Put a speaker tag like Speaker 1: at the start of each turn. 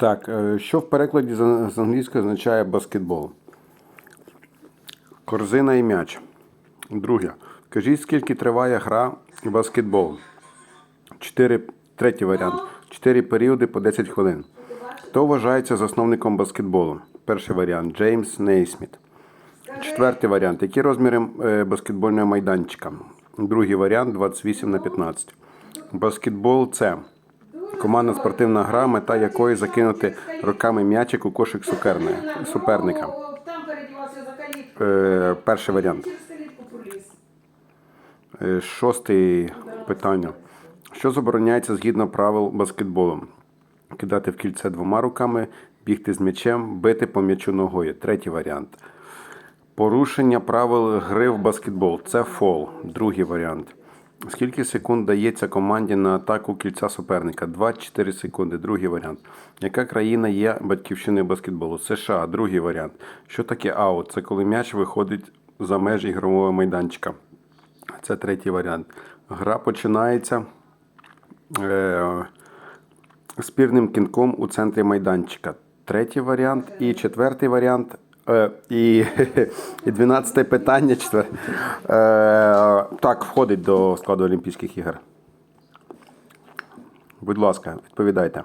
Speaker 1: Так, е, що в перекладі з англійської означає баскетбол? Корзина і м'яч. Друге. Кажіть, скільки триває гра в баскетбол? Чотири, третій варіант. Чотири періоди по 10 хвилин. Хто вважається засновником баскетболу? Перший варіант Джеймс Нейсміт. Четвертий варіант. Які розміри е, баскетбольного майданчика? Другий варіант 28 на 15. Баскетбол це командна спортивна гра, мета якої закинути руками м'ячик у кошик суперника. Е, перший варіант. Е, Шосте питання. Що забороняється згідно правил баскетболу? Кидати в кільце двома руками, бігти з м'ячем, бити по м'ячу ногою. Третій варіант. Порушення правил гри в баскетбол. Це фол. Другий варіант. Скільки секунд дається команді на атаку кільця суперника? 2-4 секунди. Другий варіант. Яка країна є батьківщиною баскетболу? США. Другий варіант. Що таке аут? Це коли м'яч виходить за межі ігрового майданчика. Це третій варіант. Гра починається е, спірним кінком у центрі майданчика. Третій варіант. І четвертий варіант. Е, і, і 12 питання. Четвер... Так, входить до складу Олімпійських ігор. Будь ласка, відповідайте.